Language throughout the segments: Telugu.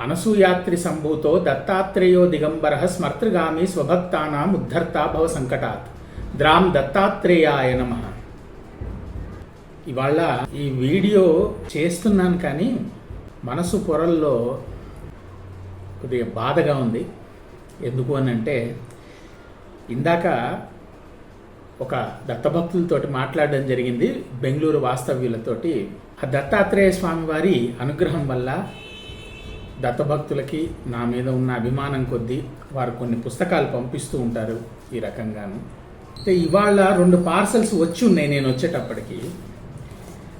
అనసూయాత్రి సంభూతో దత్తాత్రేయో దిగంబర స్మర్తృగామి స్వభక్తానాం ఉద్ధర్తా భవ సంకటాత్. ద్రాం దత్తాత్రేయాయ నమ. ఇవాళ ఈ వీడియో చేస్తున్నాను కానీ మనసు పొరల్లో కొద్దిగా బాధగా ఉంది. ఎందుకు అని అంటే ఇందాక ఒక దత్తభక్తులతోటి మాట్లాడడం జరిగింది బెంగళూరు వాస్తవ్యులతోటి. ఆ దత్తాత్రేయ స్వామి వారి అనుగ్రహం వల్ల దత్తభక్తులకి నా మీద ఉన్న అభిమానం కొద్దీ వారు కొన్ని పుస్తకాలు పంపిస్తూ ఉంటారు ఈ రకంగాను. అయితే ఇవాళ రెండు పార్సల్స్ వచ్చి ఉన్నాయి నేను వచ్చేటప్పటికి.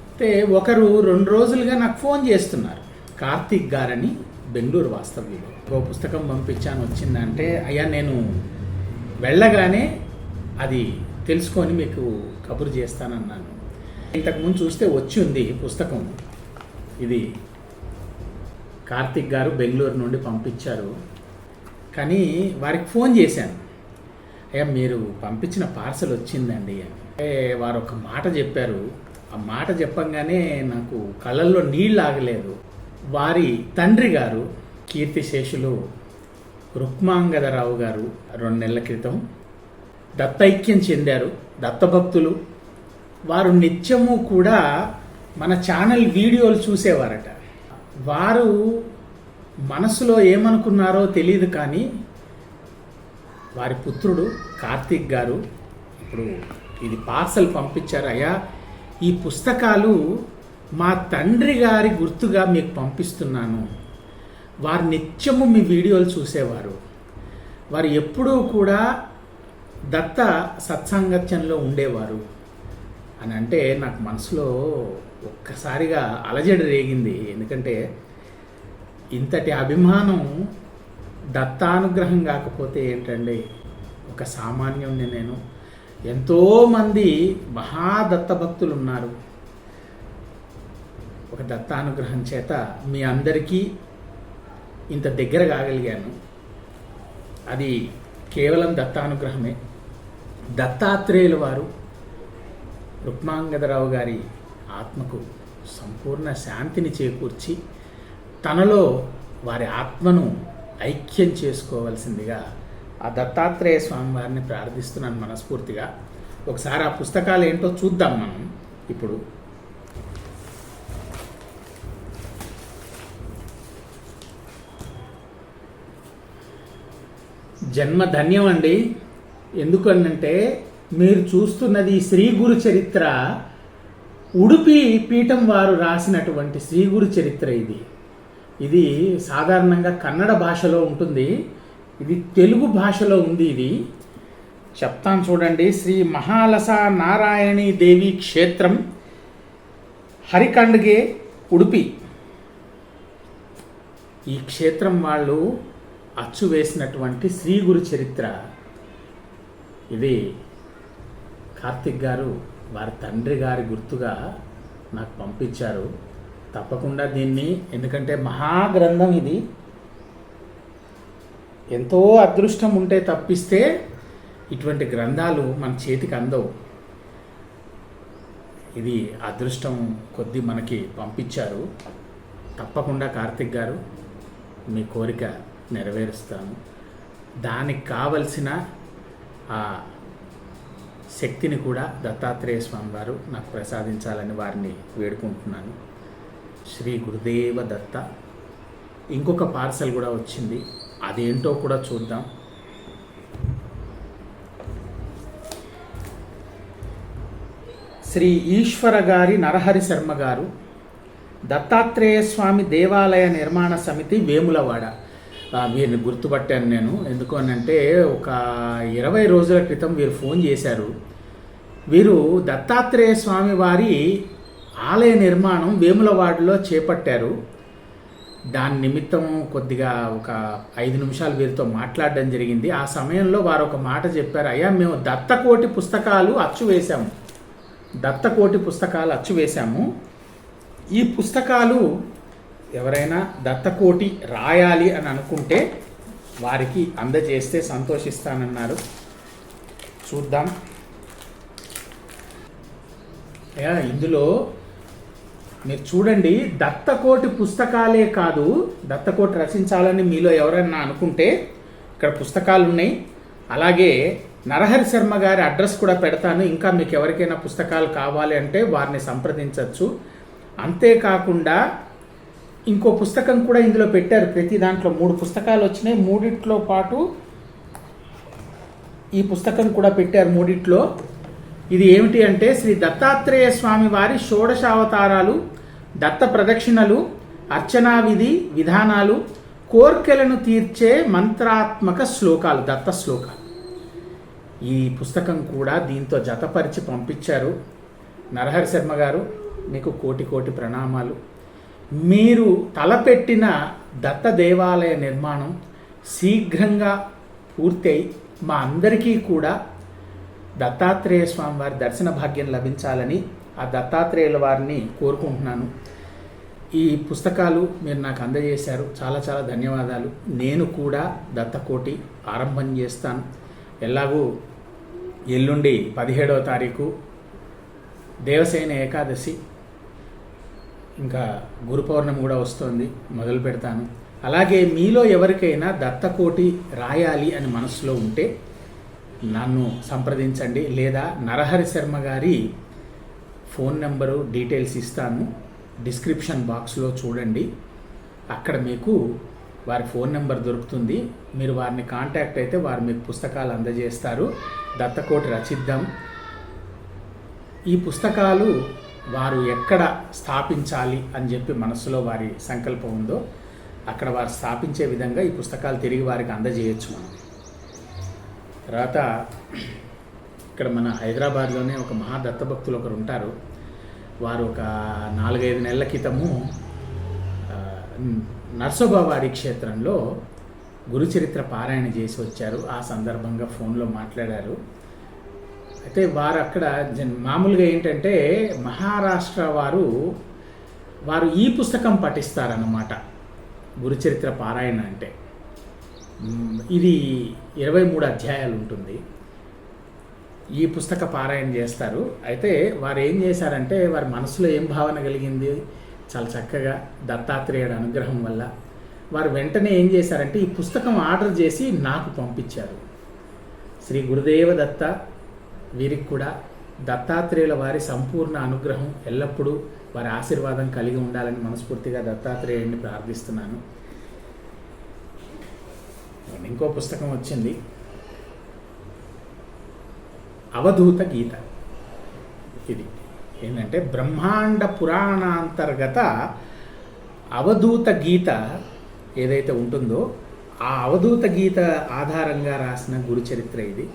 అయితే ఒకరు రెండు రోజులుగా నాకు ఫోన్ చేస్తున్నారు. కార్తీక్ గారని బెంగళూరు వాస్తవ్యులు ఓ పుస్తకం పంపించాను వచ్చిందంటే అయ్యా నేను వెళ్ళగానే అది తెలుసుకొని మీకు కబురు చేస్తానన్నాను. ఇంతకుముందు చూస్తే వచ్చి ఉంది పుస్తకం. ఇది కార్తిక్ గారు బెంగళూరు నుండి పంపించారు. కానీ వారికి ఫోన్ చేశాను. అయ్యా మీరు పంపించిన పార్సల్ వచ్చిందండి అని. అంటే వారు ఒక మాట చెప్పారు. ఆ మాట చెప్పంగానే నాకు కళ్ళల్లో నీళ్ళు ఆగలేదు. వారి తండ్రి గారు కీర్తిశేషులు రుక్మాంగదరావు గారు రెండు నెలల క్రితం దత్తైక్యం చెందారు. దత్తభక్తులు. వారు నిత్యము కూడా మన ఛానల్ వీడియోలు చూసేవారట. వారు మనసులో ఏమనుకున్నారో తెలియదు కానీ వారి పుత్రుడు కార్తీక్ గారు ఇప్పుడు ఇది పార్సల్ పంపించారు. అయ్యా ఈ పుస్తకాలు మా తండ్రి గారి గుర్తుగా మీకు పంపిస్తున్నాను. వారు నిత్యము మీ వీడియోలు చూసేవారు. వారు ఎప్పుడూ కూడా దత్త సత్సాంగత్యంలో ఉండేవారు. అని అంటే నాకు మనసులో ఒక్కసారిగా అలజడి రేగింది. ఎందుకంటే ఇంతటి అభిమానం దత్తానుగ్రహం కాకపోతే ఏంటండి? ఒక సామాన్యుణ్ణి నేను. ఎంతోమంది మహాదత్త భక్తులు ఉన్నారు ఒక దత్తానుగ్రహం చేత మీ అందరికీ ఇంత దగ్గర కాగలిగాను. అది కేవలం దత్తానుగ్రహమే. దత్తాత్రేయుల వారు రుక్మాంగదరావు గారి ఆత్మకు సంపూర్ణ శాంతిని చేకూర్చి తనలో వారి ఆత్మను ఐక్యం చేసుకోవలసిందిగా ఆ దత్తాత్రేయ స్వామి వారిని ప్రార్థిస్తున్నాను మనస్ఫూర్తిగా. ఒకసారి ఆ పుస్తకాలు ఏంటో చూద్దాం మనం ఇప్పుడు. జన్మ ధన్యం అండి. ఎందుకనంటే మీరు చూస్తున్నది శ్రీ గురు చరిత్ర ఉడుపి పీఠం వారు రాసినటువంటి శ్రీ గురు చరిత్ర ఇది. ఇది సాధారణంగా కన్నడ భాషలో ఉంటుంది. ఇది తెలుగు భాషలో ఉంది ఇది. చెప్తాను చూడండి. శ్రీ మహాలస నారాయణీ దేవి క్షేత్రం హరికండ్గే ఉడుపి. ఈ క్షేత్రం వాళ్ళు అచ్చు వేసినటువంటి శ్రీ గురు చరిత్ర. ఇది కార్తిక్ గారు వారి తండ్రి గారి గుర్తుగా నాకు పంపించారు. తప్పకుండా దీన్ని ఎందుకంటే మహాగ్రంథం ఇది. ఎంతో అదృష్టం ఉంటే తప్పిస్తే ఇటువంటి గ్రంథాలు మన చేతికి అందవు. ఇది అదృష్టం కొద్ది మనకి పంపించారు. తప్పకుండా కార్తిక్ గారు మీ కోరిక నెరవేరుస్తాను. దానికి కావలసిన ఆ శక్తిని కూడా దత్తాత్రేయ స్వామి వారు నాకు ప్రసాదించాలని వారిని వేడుకుంటున్నాను. శ్రీ గురుదేవ దత్త. ఇంకొక పార్సల్ కూడా వచ్చింది. అదేంటో కూడా చూద్దాం. శ్రీ ఈశ్వర గారి నరహరి శర్మ గారు దత్తాత్రేయ స్వామి దేవాలయ నిర్మాణ సమితి వేములవాడ. వీరిని గుర్తుపట్టాను నేను. ఎందుకు అని అంటే ఒక ఇరవై రోజుల క్రితం వీరు ఫోన్ చేశారు. వీరు దత్తాత్రేయ స్వామి వారి ఆలయ నిర్మాణం వేములవాడలో చేపట్టారు. దాని నిమిత్తం కొద్దిగా ఒక ఐదు నిమిషాలు వీరితో మాట్లాడడం జరిగింది. ఆ సమయంలో వారు ఒక మాట చెప్పారు. అయ్యా మేము దత్తకోటి పుస్తకాలు అచ్చు వేశాము. దత్తకోటి పుస్తకాలు అచ్చు వేశాము. ఈ పుస్తకాలు ఎవరైనా దత్తకోటి రాయాలి అని అనుకుంటే వారికి అందజేస్తే సంతోషిస్తానన్నారు. చూద్దాం. ఇందులో మీరు చూడండి దత్తకోటి పుస్తకాలే కాదు దత్తకోటి రచించాలని మీలో ఎవరైనా అనుకుంటే ఇక్కడ పుస్తకాలు ఉన్నాయి అలాగే నరహరి శర్మ గారి అడ్రస్ కూడా పెడతాను. ఇంకా మీకు ఎవరికైనా పుస్తకాలు కావాలి అంటే వారిని సంప్రదించవచ్చు అంతేకాకుండా ఇంకో పుస్తకం కూడా ఇందులో పెట్టారు. ప్రతి దాంట్లో మూడు పుస్తకాలు వచ్చినాయి. మూడిట్లో పాటు ఈ పుస్తకం కూడా పెట్టారు మూడిట్లో. ఇది ఏమిటి అంటే శ్రీ దత్తాత్రేయ స్వామి వారి షోడశావతారాలు దత్త ప్రదక్షిణలు అర్చనా విధి విధానాలు కోర్కెలను తీర్చే మంత్రాత్మక శ్లోకాలు దత్త శ్లోకాలు. ఈ పుస్తకం కూడా దీంతో జతపరిచి పంపించారు నరహరి శర్మ గారు. మీకు కోటి కోటి ప్రణామాలు. మీరు తలపెట్టిన దత్త దేవాలయ నిర్మాణం శీఘ్రంగా పూర్తయి మా అందరికీ కూడా దత్తాత్రేయ స్వామి వారి దర్శన భాగ్యం లభించాలని ఆ దత్తాత్రేయుల వారిని కోరుకుంటున్నాను. ఈ పుస్తకాలు మీరు నాకు అందజేశారు. చాలా చాలా ధన్యవాదాలు. నేను కూడా దత్తకోటి ఆరంభం చేస్తాను. ఎలాగూ ఎల్లుండి పదిహేడవ తారీఖు దేవసేన ఏకాదశి. ఇంకా గురు పౌర్ణమి కూడా వస్తుంది మొదలు పెడతాను. అలాగే మీలో ఎవరికైనా దత్తకోటి రాయాలి అని మనసులో ఉంటే నన్ను సంప్రదించండి. లేదా నరహరి శర్మ గారి ఫోన్ నెంబరు డీటెయిల్స్ ఇస్తాను. డిస్క్రిప్షన్ బాక్స్లో చూడండి. అక్కడ మీకు వారి ఫోన్ నెంబర్ దొరుకుతుంది. మీరు వారిని కాంటాక్ట్ అయితే వారు మీకు పుస్తకాలు అందజేస్తారు. దత్తకోటి రచిద్దాం. ఈ పుస్తకాలు వారు ఎక్కడ స్థాపించాలి అని చెప్పి మనసులో వారి సంకల్పం ఉందో అక్కడ వారు స్థాపించే విధంగా ఈ పుస్తకాలు తిరిగి వారికి అందజేయచ్చు మనం. తర్వాత ఇక్కడ మన హైదరాబాద్లోనే ఒక మహా దత్తభక్తులు ఒకరు ఉంటారు. వారు ఒక నాలుగైదు నెలల క్రితము నర్సోబావారి క్షేత్రంలో గురుచరిత్ర పారాయణ చేసి వచ్చారు. ఆ సందర్భంగా ఫోన్లో మాట్లాడారు. అయితే వారు అక్కడ జన్- మామూలుగా ఏంటంటే మహారాష్ట్ర వారు వారు ఈ పుస్తకం పఠిస్తారన్నమాట. గురుచరిత్ర పారాయణ అంటే. ఇది ఇరవై మూడు అధ్యాయాలు ఉంటుంది. ఈ పుస్తక పారాయణ చేస్తారు. అయితే వారు ఏం చేశారంటే వారి మనసులో ఏం భావన కలిగింది? చాలా చక్కగా దత్తాత్రేయుడు అనుగ్రహం వల్ల వారు వెంటనే ఏం చేశారంటే ఈ పుస్తకం ఆర్డర్ చేసి నాకు పంపించారు. శ్రీ గురుదేవ దత్త వీరికి కూడా దత్తాత్రేయుల వారి సంపూర్ణ అనుగ్రహం ఎల్లప్పుడూ వారి ఆశీర్వాదం కలిగి ఉండాలని మనస్ఫూర్తిగా దత్తాత్రేయుడిని ప్రార్థిస్తున్నాను. ఇంకో పుస్తకం వచ్చింది. అవధూత గీత. ఇది ఏంటంటే బ్రహ్మాండ పురాణాంతర్గత అవధూత గీత ఏదైతే ఉంటుందో ఆ అవధూత గీత ఆధారంగా రాసిన గురుచరిత్ర ఇది.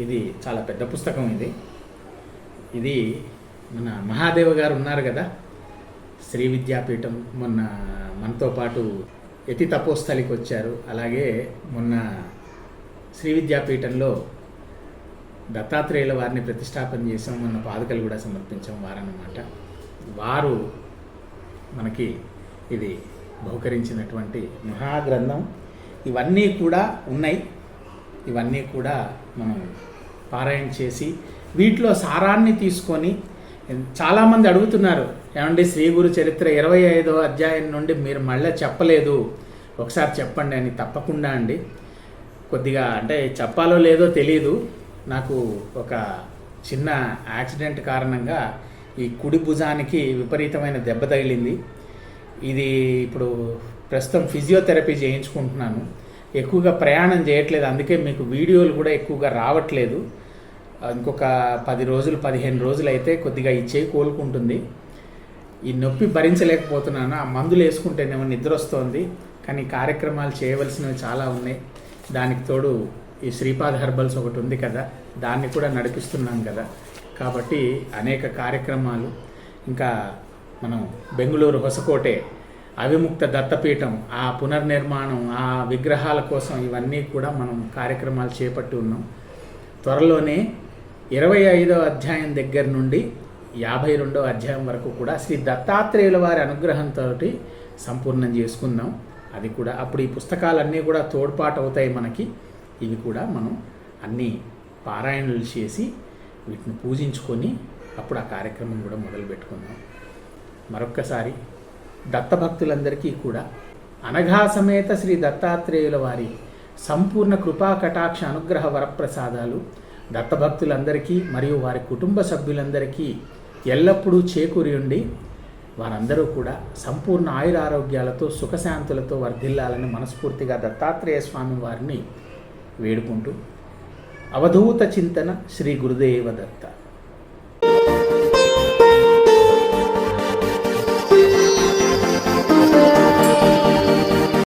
ఇది చాలా పెద్ద పుస్తకం ఇది. ఇది మన మహాదేవ గారు ఉన్నారు కదా. శ్రీ విద్యాపీఠం మొన్న మనతో పాటు యతి తపోస్థలికి వచ్చారు. అలాగే మొన్న శ్రీ విద్యాపీఠంలో దత్తాత్రేయుల వారిని ప్రతిష్టాపన చేసాం మొన్న పాదుకలు కూడా సమర్పించాం వారన్నమాట. వారు మనకి ఇది బహుకరించినటువంటి మహాగ్రంథం. ఇవన్నీ కూడా ఉన్నాయి. ఇవన్నీ కూడా మనం పారాయణ చేసి వీటిలో సారాన్ని తీసుకొని చాలామంది అడుగుతున్నారు ఏమండి శ్రీ గురు చరిత్ర ఇరవై ఐదో అధ్యాయం నుండి మీరు మళ్ళీ చెప్పలేదు. ఒకసారి చెప్పండి అని తప్పకుండా అండి. కొద్దిగా అంటే చెప్పాలో లేదో తెలియదు నాకు ఒక చిన్న యాక్సిడెంట్ కారణంగా ఈ కుడి భుజానికి విపరీతమైన దెబ్బ తగిలింది. ఇది ఇప్పుడు ప్రస్తుతం ఫిజియోథెరపీ చేయించుకుంటున్నాను. ఎక్కువగా ప్రయాణం చేయట్లేదు. అందుకే మీకు వీడియోలు కూడా ఎక్కువగా రావట్లేదు. ఇంకొక పది రోజులు పదిహేను రోజులు అయితే కొద్దిగా ఈ చేయి కోలుకుంటుంది. ఈ నొప్పి భరించలేకపోతున్నాను. ఆ మందులు వేసుకుంటేనేమో నిద్ర వస్తోంది. కానీ కార్యక్రమాలు చేయవలసినవి చాలా ఉన్నాయి. దానికి తోడు ఈ శ్రీపాద్ హెర్బల్స్ ఒకటి ఉంది కదా దాన్ని కూడా నడిపిస్తున్నాం కదా. కాబట్టి అనేక కార్యక్రమాలు. ఇంకా మనం బెంగళూరు హొసకోటే అవిముక్త దత్తపీఠం ఆ పునర్నిర్మాణం ఆ విగ్రహాల కోసం ఇవన్నీ కూడా మనం కార్యక్రమాలు చేపట్టి ఉన్నాం. త్వరలోనే ఇరవై ఐదో అధ్యాయం దగ్గర నుండి యాభై రెండో అధ్యాయం వరకు కూడా శ్రీ దత్తాత్రేయుల వారి అనుగ్రహంతో సంపూర్ణం చేసుకుందాం. అది కూడా అప్పుడు ఈ పుస్తకాలన్నీ కూడా తోడ్పాటు అవుతాయి మనకి. ఇవి కూడా మనం అన్నీ పారాయణలు చేసి వీటిని పూజించుకొని అప్పుడు ఆ కార్యక్రమం కూడా మొదలు పెట్టుకుందాం మరొక్కసారి దత్తభక్తులందరికీ కూడా అనఘా సమేత శ్రీ దత్తాత్రేయుల వారి సంపూర్ణ కృపా కటాక్ష అనుగ్రహ వరప్రసాదాలు దత్తభక్తులందరికీ మరియు వారి కుటుంబ సభ్యులందరికీ ఎల్లప్పుడూ చేకూరి ఉండి వారందరూ కూడా సంపూర్ణ ఆయురారోగ్యాలతో సుఖశాంతులతో వర్ధిల్లాలని మనస్ఫూర్తిగా దత్తాత్రేయ స్వామి వారిని వేడుకుంటూ అవధూత చింతన శ్రీ గురుదేవ దత్త.